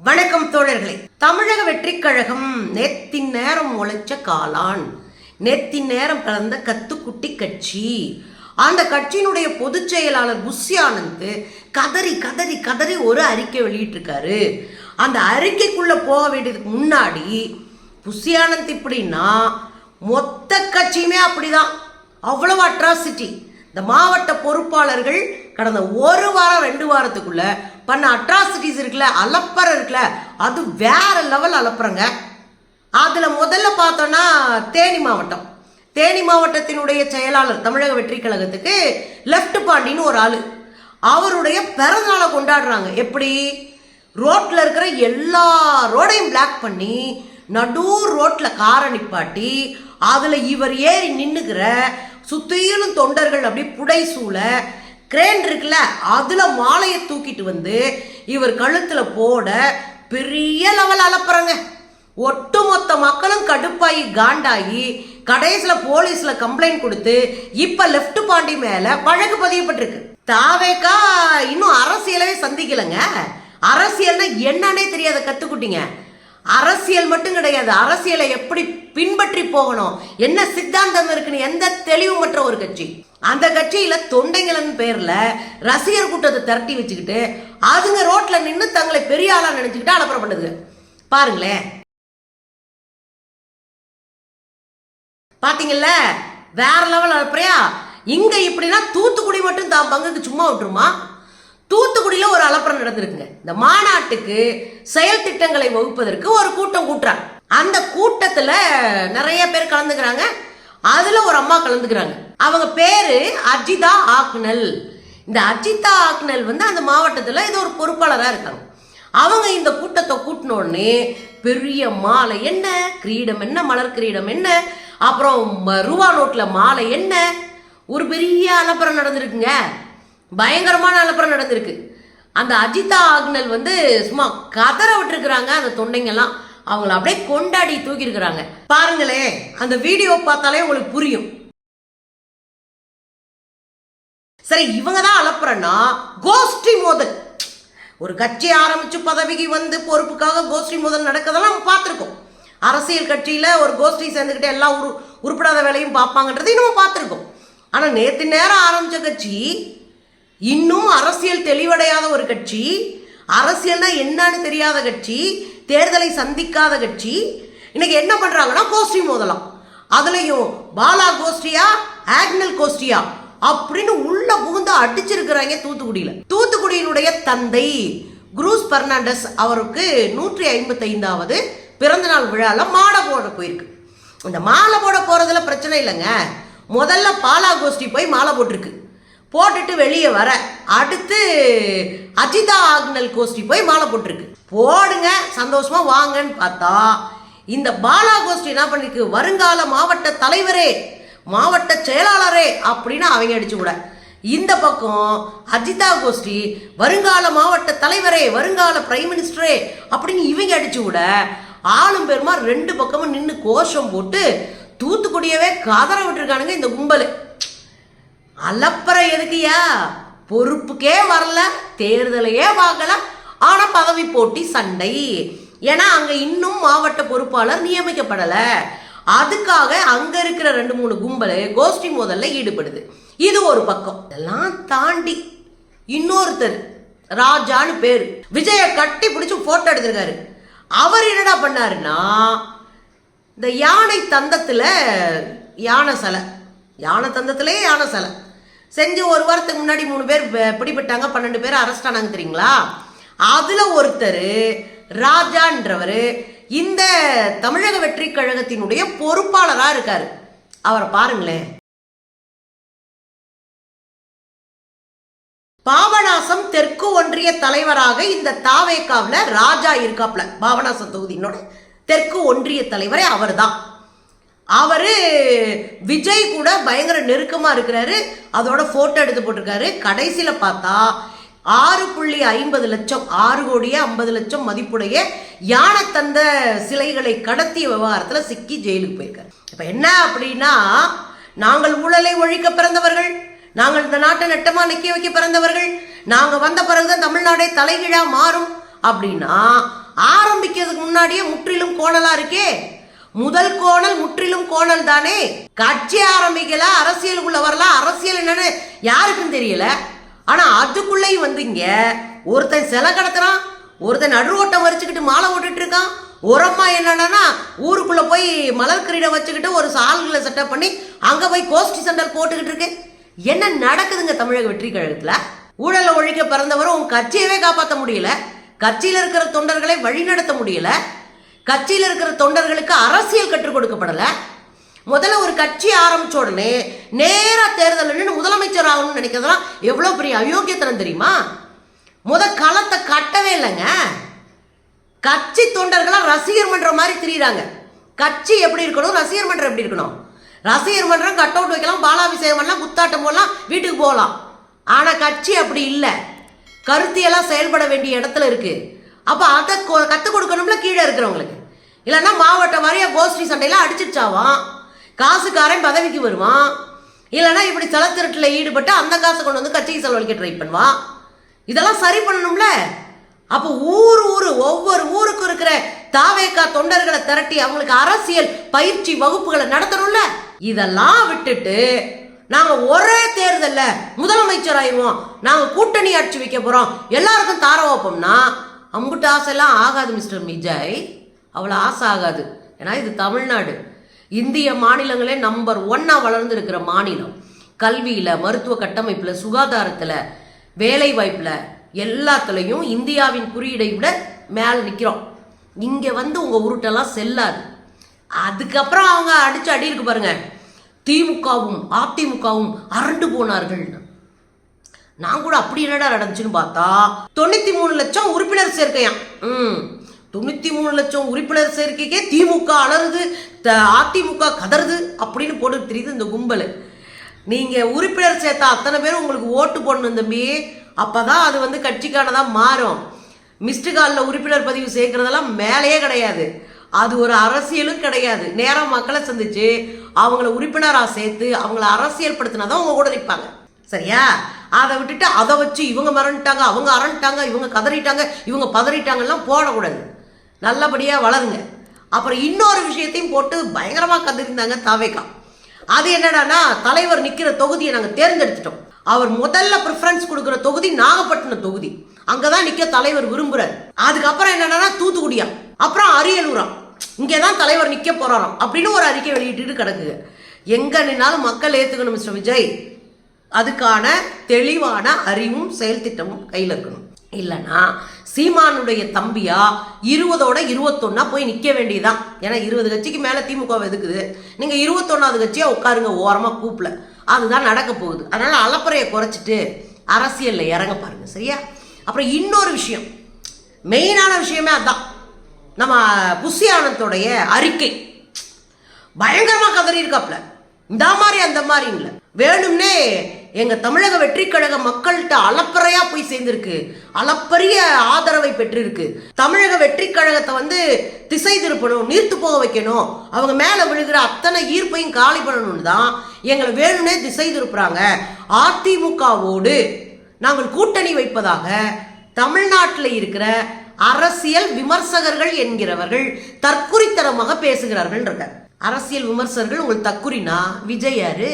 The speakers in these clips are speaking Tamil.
வணக்கம் தோழர்களே. தமிழக வெற்றிக் கழகம் நேத்தின் நேரம் உழைச்ச காளான் நேத்தின் நேரம் கலந்த கத்துக்குட்டி கட்சி. அந்த கட்சியினுடைய பொதுச் செயலாளர் புஷி ஆனந்த் கதறி கதறி கதறி ஒரு அறிக்கை வெளியிட்டிருக்காரு. அந்த அறிக்கைக்குள்ள போக வேண்டியதுக்கு முன்னாடி புஷி ஆனந்த் இப்படின்னா மொத்த கட்சியுமே அப்படிதான். அவ்வளவு அட்ராசிட்டி இந்த மாவட்ட பொறுப்பாளர்கள் கடந்த ஒரு வாரம் ரெண்டு வாரத்துக்குள்ள பண்ண அட்ராசிட்டிஸ் இருக்குல்ல அலப்பற இருக்குல்ல அது வேற லெவல் அலப்புறங்க. அதில் முதல்ல பார்த்தோன்னா தேனி மாவட்டம். தேனி மாவட்டத்தினுடைய செயலாளர் தமிழக வெற்றி கழகத்துக்கு லெஃப்ட் பாண்டின்னு ஒரு ஆள். அவருடைய பிறந்தநாளை கொண்டாடுறாங்க. எப்படி? ரோட்டில் இருக்கிற எல்லா ரோடையும் பிளாக் பண்ணி நடு ரோட்டில் காரை நிப்பாட்டி அதில் இவர் ஏறி நின்னுக்கிற சுத்தியிலும் தொண்டர்கள் அப்படி புடை சூழ கிரேன் இருக்குல்ல அதில் மாலையை தூக்கிட்டு வந்து இவர் கழுத்தில் போட பெரிய லெவல் அலப்புறங்க. ஒட்டுமொத்த மக்களும் கடுப்பாகி காண்டாகி கடைசியில் போலீஸில் கம்ப்ளைண்ட் கொடுத்து இப்போ லெஃப்ட் பாண்டி மேலே வழக்கு பதியப்பட்டிருக்கு. தாவேக்கா இன்னும் அரசியலவே சந்திக்கலைங்க. அரசியல்னா என்னன்னே தெரியாத கற்றுக்குட்டிங்க அரசியல் மட்டும் கிடையாது. அரசியலை எப்படி பின்பற்றி போகணும்? என்ன சித்தாந்தம் இருக்குன்னு எந்த தெளிவுமற்ற ஒரு கட்சி? அந்த கட்சியில தொண்டைங்களன் பேர்ல ரசிகர் கூட்டத்தை திரட்டி வச்சுக்கிட்டு அதுங்க ரோட்ல நின்று தங்களை பெரிய ஆளா நினைச்சுக்கிட்டு அலப்பறம் பண்ணுது. பாருங்களேன். பாத்தீங்கல்ல? வேற லெவல் அனுப்புறியா இங்க இப்படின்னா தூத்துக்குடி மட்டும் தான் பங்குக்கு சும்மா விட்டுருமா? தூத்துக்குடியில் ஒரு அலப்பறம் நடந்திருக்குங்க. இந்த மாநாட்டுக்கு செயல் திட்டங்களை வகுப்பதற்கு ஒரு கூட்டம் கூட்டுறாங்க. அந்த கூட்டத்தில் நிறைய பேர் கலந்துக்கிறாங்க. அதில் ஒரு அம்மா கலந்துக்கிறாங்க. அவங்க பேரு அஜிதா ஆக்னல். இந்த அஜிதா ஆக்னல் வந்து அந்த மாவட்டத்தில் இது ஒரு பொறுப்பாளராக இருக்காங்க. அவங்க இந்த கூட்டத்தை கூட்டினோடனே பெரிய மாலை என்ன கிரீடம் என்ன மலர் கிரீடம் என்ன அப்புறம் ம- ரூபா நோட்டில் மாலை என்ன ஒரு பெரிய அலப்பறம் நடந்திருக்குங்க. பயங்கரமான அலப்பறம் நடந்திருக்கு. அந்த அஜிதா ஆக்னல் வந்து சும்மா கதற விட்டுருக்குறாங்க அந்த தொண்டைங்கெல்லாம். அவங்கள அப்படியே கொண்டாடி தூக்கியிருக்கிறாங்க. பாருங்களேன் அந்த வீடியோ பார்த்தாலே உங்களுக்கு புரியும். சரி இவங்க தான் அலப்புறன்னா கோஷ்டி மோதல். ஒரு கட்சி ஆரம்பிச்சு பதவிக்கு வந்து பொறுப்புக்காக கோஷ்டி மோதல் நடக்கதெல்லாம் நம்ம பார்த்துருக்கோம். அரசியல் கட்சியில் ஒரு கோஷ்டி சேர்ந்துக்கிட்டு எல்லா உரு உருப்படாத வேலையும் பார்ப்பாங்கன்றதையும் நம்ம பார்த்துருக்கோம். ஆனால் நேற்று நேரம் ஆரம்பித்த கட்சி இன்னும் அரசியல் தெளிவடையாத ஒரு கட்சி அரசியல்னா என்னன்னு தெரியாத கட்சி தேர்தலை சந்திக்காத கட்சி இன்னைக்கு என்ன பண்றாங்கன்னா கோஷ்டி மோதலாம். அதுலயும் பாலா கோஷ்டியா ஆக்னல் கோஷ்டியா அப்படின்னு உள்ள புகுந்து அடிச்சிருக்கிறாங்க தூத்துக்குடியில. தூத்துக்குடியினுடைய தந்தை குரூஸ் பெர்னாண்டஸ் அவருக்கு நூற்றி ஐம்பத்தி ஐந்தாவது பிறந்தநாள் விழால மாலை போட போயிருக்கு. இந்த மாலை போட போறதுல பிரச்சனை இல்லைங்க. முதல்ல பாலா கோஷ்டி போய் மாலை போட்டிருக்கு. போட்டுட்டு வெளியே வர. அடுத்து அஜிதா ஆக்னல் கோஷ்டி போய் மாலை போட்டிருக்கு. போடுங்க சந்தோஷமா வாங்கன்னு பார்த்தா இந்த பாலா கோஷ்டி என்ன பண்ணிருக்கு? வருங்கால மாவட்ட தலைவரே மாவட்ட செயலாளரே அப்படின்னு அவங்க அடிச்சு விட இந்த பக்கம் அஜிதா கோஷ்டி வருங்கால மாவட்ட தலைவரே வருங்கால பிரைம் மினிஸ்டரே அப்படின்னு இவங்க அடிச்சு விட ஆளும் பெருமா ரெண்டு பக்கமும் நின்று கோஷம் போட்டு தூத்துக்குடியவே கதற விட்டுருக்கானுங்க இந்த கும்பல். அலப்பற எதுக்குயா பொறுப்புக்கே வரல தேர்தலையே வாங்கல ஆனால் பதவி போட்டி சண்டை. ஏன்னா அங்கே இன்னும் மாவட்ட பொறுப்பாளர் நியமிக்கப்படலை. அதுக்காக அங்கே இருக்கிற ரெண்டு மூணு கும்பல் கோஷ்டி மோதலில் ஈடுபடுது. இது ஒரு பக்கம். இதெல்லாம் தாண்டி இன்னொருத்தர் ராஜான்னு பேர். விஜய கட்டி பிடிச்சி போட்டோ எடுத்திருக்காரு. அவர் என்னடா பண்ணாருன்னா இந்த யானை தந்தத்தில் யானை சிலை. யானை தந்தத்திலே யானை சிலை. செஞ்சு ஒரு வாரத்துக்கு முன்னாடி மூணு பேர் பிடிபட்டாங்க பன்னெண்டு பேர் அரெஸ்ட் ஆனாங்க தெரியுங்களா? அதில் ஒருத்தர் ராஜான்றவர் இந்த தமிழக வெற்றி கழகத்தினுடைய பொறுப்பாளராக இருக்கார். அவரை பாருங்களேன். பாபநாசம் தெற்கு ஒன்றிய தலைவராக இந்த தாவேக்காவில் ராஜா இருக்காப்ல பாபநாசம் தொகுதியினோட தெற்கு ஒன்றிய தலைவரே அவர் தான் அவர் விஜய் கூட பயங்கர நெருக்கமாக இருக்கிறாரு. அதோட ஃபோட்டோ எடுத்து போட்டிருக்காரு. கடைசியில் பார்த்தா ஆறு புள்ளி ஐம்பது லட்சம் ஆறு கோடியே ஐம்பது லட்சம் மதிப்புடைய யானை தந்த சிலைகளை கடத்திய விவகாரத்தில் சிக்கி ஜெயிலுக்கு போயிருக்காரு. இப்போ என்ன அப்படின்னா நாங்கள் ஊழலை ஒழிக்க பிறந்தவர்கள் நாங்கள் இந்த நாட்டை நெட்டமாக நிற்க வைக்க பிறந்தவர்கள் நாங்கள் வந்த பிறகுதான் தமிழ்நாடே தலைகீழா மாறும் அப்படின்னா ஆரம்பிக்கிறதுக்கு முன்னாடியே முற்றிலும் கோணலாக இருக்கே. முதல் கோணல் முற்றிலும் கோணல் தானே? கட்சி ஆரம்பிக்கல அரசியலுக்குள்ள வரலாம் அரசியல் என்னன்னு யாருக்கும் தெரியல. ஆனா அதுக்குள்ளேயும் வந்து இங்க ஒருத்தன் சிலை கடத்துறான் ஒருத்தன் நடுரோட்டம் வரிச்சுக்கிட்டு மாலை ஓட்டுட்டு இருக்கான். உரம்மா என்னன்னா ஊருக்குள்ள போய் மலர் கிரீடம் வச்சுக்கிட்டு ஒரு சால்களை செட்டப் பண்ணி அங்க போய் கோஷ்டி சென்டர் போட்டுக்கிட்டு இருக்கு என்ன நடக்குதுங்க தமிழக வெற்றி கழகத்துல? ஊழலை ஒழிக்க பிறந்தவரும் உன் கட்சியவே காப்பாற்ற முடியல. கட்சியில இருக்கிற தொண்டர்களை வழிநடத்த முடியல. கட்சியில் இருக்கிற தொண்டர்களுக்கு அரசியல் கற்றுக் கொடுக்கப்படலை. முதல்ல ஒரு கட்சி ஆரம்பிச்ச உடனே நேராக தேர்தல் முதலமைச்சர் ஆகணும்னு நினைக்கிறதுலாம் எவ்வளோ பெரிய அயோக்கியத்தனம் தெரியுமா? முத களத்தை கட்டவே இல்லைங்க. கட்சி தொண்டர்களாக ரசிகர் மன்றம் மாதிரி திரியிறாங்க. கட்சி எப்படி இருக்கணும் ரசிகர் மன்றம் எப்படி இருக்கணும்? ரசிகர் மன்றம் கட் அவுட் வைக்கலாம் பாலாபிஷேகம் பண்ணலாம் குத்தாட்டம் போடலாம் வீட்டுக்கு போகலாம். ஆனால் கட்சி அப்படி இல்லை. கருத்தியெல்லாம் செயல்பட வேண்டிய இடத்துல இருக்குது அப்போ அதை கொ- கொடுக்கணும்ல கீழே இருக்கிறவங்களுக்கு. இல்லைன்னா மாவட்ட வாரியாக கோஷ்டி சண்டையெல்லாம் அடிச்சிருச்சாவான் காசுக்காரன் பதவிக்கு வருவான். இல்லைன்னா இப்படி செலத்திரட்டில் ஈடுபட்டு அந்த காசை கொண்டு வந்து கட்சிக்கு செலவழிக்க ட்ரை பண்ணுவான். இதெல்லாம் சரி பண்ணணும்ல? அப்போ ஊர் ஊர் ஒவ்வொரு ஊருக்கும் இருக்கிற தாவேக்கா தொண்டர்களை திரட்டி அவங்களுக்கு அரசியல் பயிற்சி வகுப்புகளை நடத்தணும்ல? இதெல்லாம் விட்டுட்டு நாங்க ஒரே தேர்தலில் முதலமைச்சர் ஆயிடுவோம். நாங்க கூட்டணி ஆட்சி வைக்க போறோம். எல்லாருக்கும் தார வைப்போம்னா அம்புட்டு ஆசைலாம் ஆகாது மிஸ்டர் மிஜாய். அவ்வளோ ஆசை ஆகாது. ஏன்னா இது தமிழ்நாடு. இந்திய மாநிலங்களே நம்பர் ஒன்னாக வளர்ந்துருக்கிற மாநிலம். கல்வியில் மருத்துவ கட்டமைப்பில் சுகாதாரத்தில் வேலை எல்லாத்துலேயும் இந்தியாவின் குறியீடை விட மேலே நிற்கிறோம் இங்கே வந்து உங்கள் உருட்டெல்லாம் செல்லாது. அதுக்கப்புறம் அவங்க அடித்து அடி இருக்கு பாருங்க. திமுகவும் அதிமுகவும் அரண்டு போனார்கள். நான் கூட அப்படி என்னடா நடந்துச்சுன்னு பார்த்தா தொண்ணூத்தி மூணு லட்சம் உறுப்பினர் சேர்க்கையாம். ம். தொண்ணூத்தி மூணு லட்சம் உறுப்பினர் சேர்க்கைக்கே திமுக அலறுது த- அதிமுக கதறுது அப்படின்னு போட்டு தெரியுது இந்த கும்பல். நீங்க உறுப்பினர் சேர்த்தா அத்தனை பேரும் உங்களுக்கு ஓட்டு போடணும் தம்பி. அப்பதான் அது வந்து கட்சிக்கானதாக மாறும். மிஸ்டு காலில் உறுப்பினர் பதிவு சேர்க்கறதெல்லாம் மேலேயே கிடையாது. அது ஒரு அரசியலும் கிடையாது. நேரம் மக்களை சந்திச்சு அவங்கள உறுப்பினராக சேர்த்து அவங்கள அரசியல் படுத்தினாதான் அவங்க கூட நிற்பாங்க சரியா? அதை விட்டுட்டு அதை வச்சு இவங்க மறந்துட்டாங்க அவங்க அறன்ட்டாங்க இவங்க கதறிட்டாங்க இவங்க பதறிட்டாங்கலாம் போடக்கூடாது. நல்லபடியாக வளருங்க. அப்புறம் இன்னொரு விஷயத்தையும் போட்டு பயங்கரமாக கதறிந்தாங்க தாவேக்கா அது என்னடானா தலைவர் நிற்கிற தொகுதியை நாங்கள் தேர்ந்தெடுத்துட்டோம். அவர் முதல்ல ப்ரிஃபரன்ஸ் கொடுக்குற தொகுதி நாகப்பட்டினம் தொகுதி. அங்கே தான் நிற்க தலைவர் விரும்புகிறார் அதுக்கப்புறம் என்னடானா தூத்துக்குடியா. அப்புறம் அரியலூரா. இங்கே தான் தலைவர் நிற்க போறாராம் அப்படின்னு ஒரு அறிக்கை வெளியிட்டு கிடக்குது. எங்கே நின்னாலும் மக்கள் ஏற்றுக்கணும் மிஸ்டர் விஜய். அதுக்கான தெளிவான அறிவும் செயல்திட்டமும் கையில் இருக்கணும். இல்லைன்னா சீமானுடைய தம்பியா இருபதோட இருபத்தொன்னா போய் நிற்க வேண்டியதுதான். ஏன்னா இருபது கட்சிக்கு மேலே திமுக எதுக்குது? நீங்கள் இருபத்தொன்னாவது கட்சியாக உட்காருங்க ஓரமாக கூப்பில். அதுதான் நடக்க போகுது. அதனால் அலப்பறையை குறைச்சிட்டு அரசியலில் இறங்க பாருங்க சரியா? அப்புறம் இன்னொரு விஷயம். மெயினான விஷயமே அதுதான் நம்ம புஷி ஆனந்தோடைய அறிக்கை. பயங்கரமாக கதறி இருக்காப்ல இந்த மாதிரி அந்த மாதிரி இல்லை. வேணும்னே எங்க தமிழக வெற்றிக்கழக மக்கள்கிட்ட அளப்பறையா போய் சேர்ந்திருக்கு. அளப்பரிய ஆதரவை பெற்றிருக்கு. தமிழக வெற்றி கழகத்தை வந்து திசை திருப்பணும் நீர்த்து போக வைக்கணும். அவங்க மேல விழுகிற அத்தனை ஈர்ப்பையும் காலி பண்ணணும்னு தான் எங்களை வேணும்னே திசை திருப்புறாங்க. அதிமுகவோடு நாங்கள் கூட்டணி வைப்பதாக தமிழ்நாட்டில் இருக்கிற அரசியல் விமர்சகர்கள் என்கிறவர்கள் தற்குறித்தனமாக பேசுகிறார்கள் அரசியல் விமர்சகர்கள் உங்கள் தற்குறினா விஜய் யாரு?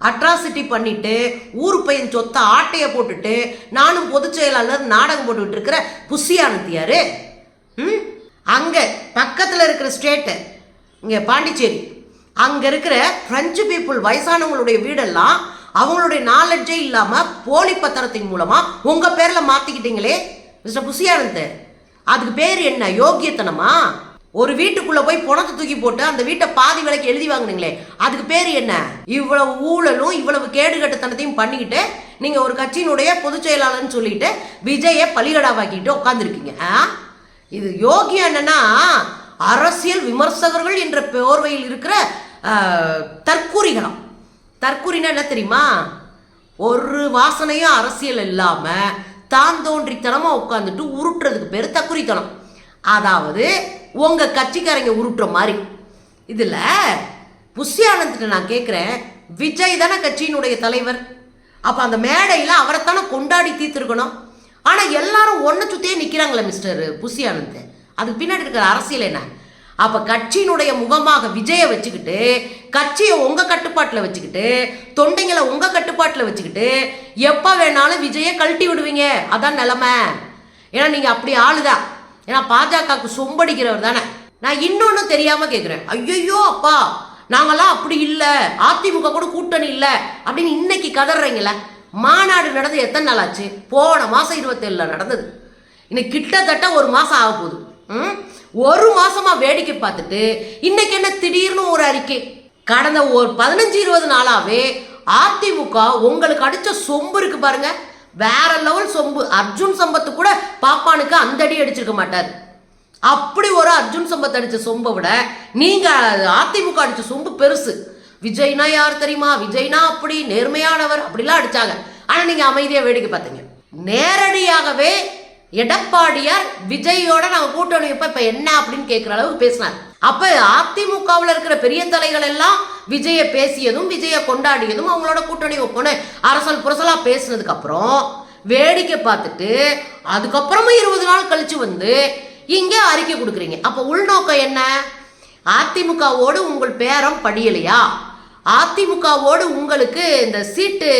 அட்ராசிட்டி பண்ணிட்டு ஊர் பையன் சொத்த ஆட்டைய போட்டுட்டு நானும் பொதுச் செயலாளர் நாடகம் போட்டுக்கிட்டு இருக்கிற புசியானத்தியாரு ம்? அங்க பக்கத்துல இருக்கிற ஸ்டேட்டு இங்க பாண்டிச்சேரி. அங்க இருக்கிற பிரெஞ்சு பீப்புள் வயசானவங்களுடைய வீடெல்லாம் அவங்களுடைய நாலெட்ஜே இல்லாம போலி பத்திரத்தின் மூலமா உங்க பேர்ல மாத்திக்கிட்டீங்களே மிஸ்டர் புஷியானந்த் அதுக்கு பேர் என்ன? யோகியத்தனமா ஒரு வீட்டுக்குள்ள போய் பணத்தை தூக்கி போட்டு அந்த வீட்டை பாதி விலைக்கு எழுதி வாங்கினீங்களே அதுக்கு பேர் என்ன? இவ்வளவு ஊழலும் இவ்வளவு கேடுகட்டத்தனத்தையும் பண்ணிக்கிட்டு நீங்க ஒரு கட்சியினுடைய பொதுச் செயலாளர்னு சொல்லிட்டு விஜய பலிகடாவாக்கிட்டு உட்காந்துருக்கீங்க இது யோகியம் என்னன்னா அரசியல் விமர்சகர்கள் என்ற போர்வையில் இருக்கிற தற்கூறிகளாம் தற்கூறினா என்ன தெரியுமா? ஒரு வாசனையும் அரசியல் இல்லாம தான் தோன்றித்தனமா உட்காந்துட்டு உருட்டுறதுக்கு பேர் தக்குரித்தனம் அதாவது உங்க கட்சிக்காரங்க உருட்டுற மாதிரி. இதில் புஷி நான் கேட்குறேன் விஜய் தானே கட்சியினுடைய தலைவர். அப்போ அந்த மேடையில் அவரைத்தானே கொண்டாடி தீர்த்துருக்கணும். ஆனால் எல்லாரும் ஒன்றை சுற்றியே நிற்கிறாங்களே மிஸ்டர் புசி அதுக்கு பின்னாடி இருக்கிற அரசியல் என்ன? அப்போ கட்சியினுடைய முகமாக விஜயை வச்சுக்கிட்டு கட்சியை உங்கள் கட்டுப்பாட்டில் வச்சுக்கிட்டு தொண்டைங்களை உங்கள் கட்டுப்பாட்டில் வச்சுக்கிட்டு எப்போ வேணாலும் விஜயை கழட்டி விடுவீங்க. அதான் நிலமை. ஏன்னா நீங்கள் அப்படி ஆளுதான் ஏன்னா பாஜகவுக்கு சொம்படிக்கிறவர் தானே. நான் இன்னொன்னு தெரியாம கேட்குறேன் ஐயோ அப்பா நாங்களாம் அப்படி இல்லை. அதிமுக கூட கூட்டணி இல்லை. அப்படின்னு இன்னைக்கு கதறீங்களே. மாநாடு நடந்து எத்தனை நாள் ஆச்சு? போன மாசம் இருபத்தேழுல நடந்தது. இன்னைக்கு கிட்டத்தட்ட ஒரு மாசம் ஆக போகுது. ம்? ஒரு மாசமா வேடிக்கை பார்த்துட்டு இன்னைக்கு என்ன திடீர்னு ஒரு அறிக்கை? கடந்த ஒரு பதினஞ்சு இருபது நாளாவே அதிமுக உங்களுக்கு அடிச்ச சொம்பு இருக்கு பாருங்க. வேற லெவல் சொம்பு. அர்ஜுன் சம்பத்து கூட பாப்பானுக்கு அந்த அடி அடிச்சிருக்க மாட்டார். அப்படி ஒரு அர்ஜுன் சம்பத் அடிச்ச சொம்பை விட நீங்க அதிமுக அடிச்ச சொம்பு பெருசு. விஜய்னா யார் தெரியுமா? விஜய்னா அப்படி நேர்மையானவர். அப்படிலாம் அடிச்சாங்க. ஆனா நீங்க அமைதியா வேடிக்கை பார்த்தீங்க. நேரடியாகவே எடப்பாடியார் விஜயோட நாங்க கூட்டணி இப்ப இப்ப என்ன அப்படின்னு கேட்கிற அளவுக்கு பேசினார். அப்ப அதிமுகவில் இருக்கிற பெரிய தலைகள் எல்லாம் விஜய பேசியதும் விஜய கொண்டாடியதும் அவங்களோட கூட்டணி வைப்போன்னு அரசல் புரசலா பேசினதுக்கு அப்புறம் வேடிக்கை பார்த்துட்டு அதுக்கப்புறமும் இருபது நாள் கழிச்சு வந்து இங்க அறிக்கை கொடுக்குறீங்க. அப்ப உள்நோக்கம் என்ன? அதிமுகவோடு உங்கள் பேரம் படியலையா? அதிமுகவோடு உங்களுக்கு இந்த சீட்டு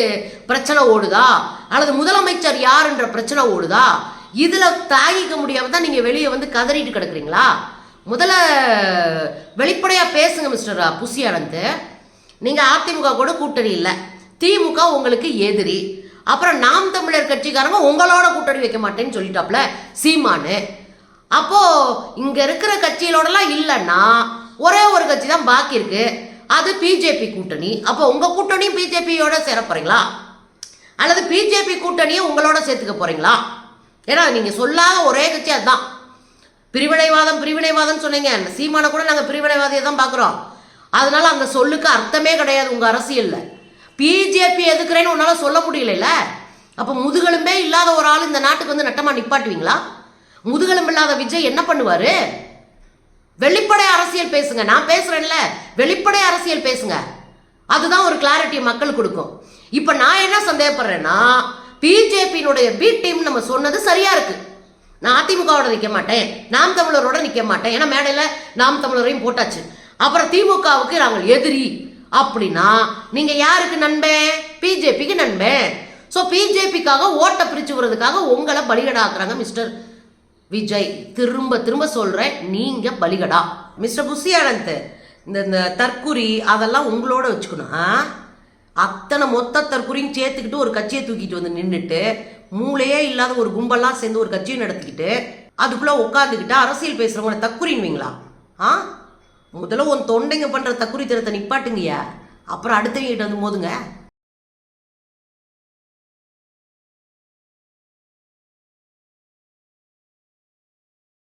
பிரச்சனை ஓடுதா? அல்லது முதலமைச்சர் யாருன்ற பிரச்சனை ஓடுதா? இதில் தாங்கிக்க முடியாம தான் நீங்கள் வெளியே வந்து கதறிட்டு கிடக்குறீங்களா? முதல்ல வெளிப்படையாக பேசுங்க மிஸ்டர் புசி அனந்த் நீங்கள் அதிமுக கூட கூட்டணி இல்லை. திமுக உங்களுக்கு எதிரி. அப்புறம் நாம் தமிழர் கட்சிக்காரங்க உங்களோட கூட்டணி வைக்க மாட்டேன்னு சொல்லிட்டாப்ல சீமானு. அப்போது இங்கே இருக்கிற கட்சிகளோடலாம் இல்லைன்னா ஒரே ஒரு கட்சி தான் பாக்கி இருக்கு. அது பிஜேபி கூட்டணி. அப்போ உங்கள் கூட்டணியும் பிஜேபியோட சேர போகிறீங்களா அல்லது பிஜேபி கூட்டணியை உங்களோட சேர்த்துக்க போகிறீங்களா ஏன்னா நீங்க சொல்லாத ஒரே கட்சி அதுதான். பிரிவினைவாதம் பிரிவினைவாதம் சொன்னீங்க. சீமான கூட நாங்கள் பிரிவினைவாதியை தான் பார்க்குறோம். அதனால அந்த சொல்லுக்கு அர்த்தமே கிடையாது உங்கள் அரசியல்ல. பிஜேபி எதுக்குறேன்னு உன்னால சொல்ல முடியல அப்போ முதுகெலும்பே இல்லாத ஒரு ஆள் இந்த நாட்டுக்கு வந்து நட்டமா நிப்பாட்டுவீங்களா? முதுகெலும்பு இல்லாத விஜய் என்ன பண்ணுவாரு? வெளிப்படை அரசியல் பேசுங்க. நான் பேசுறேன்ல. வெளிப்படை அரசியல் பேசுங்க. அதுதான் ஒரு கிளாரிட்டி மக்கள் கொடுக்கும். இப்போ நான் என்ன சந்தேகப்படுறேன்னா பிஜேபியினுடைய பி டீம் நம்ம சொன்னது சரியா இருக்கு. நான் அதிமுகவோட நிற்க மாட்டேன். நாம் தமிழரோட நிற்க மாட்டேன். ஏன்னா மேடையில் நாம் தமிழரையும் போட்டாச்சு. அப்புறம் திமுகவுக்கு நாங்கள் எதிரி. அப்படின்னா நீங்க யாருக்கு நண்பன் பிஜேபிக்கு நண்பன் ஸோ பிஜேபிக்காக ஓட்டை பிரிச்சு விடுறதுக்காக உங்களை பலிகடாக்குறாங்க மிஸ்டர் விஜய். திரும்ப திரும்ப சொல்றேன் நீங்க பலிகடா. மிஸ்டர் புஷி ஆனந்த் இந்த இந்த தற்குறி அதெல்லாம் உங்களோட வச்சுக்கணும். ஆ? அத்தனை மொத்த தற்குறியும் சேர்த்துக்கிட்டு ஒரு கட்சியை தூக்கிட்டு வந்து நின்றுட்டு மூளையே இல்லாத ஒரு கும்பல்லாம் சேர்ந்து ஒரு கட்சியை நடத்திக்கிட்டு அதுக்குள்ள உட்காந்துக்கிட்டு அரசியல் பேசுறவங்க தக்குறின்வீங்களா? ஆ? முதல்ல உன் தொண்டைங்க பண்ற தக்குறி திறத்தை நிப்பாட்டுங்கய்யா. அப்புறம் அடுத்தவங்க வந்து மோதுங்க.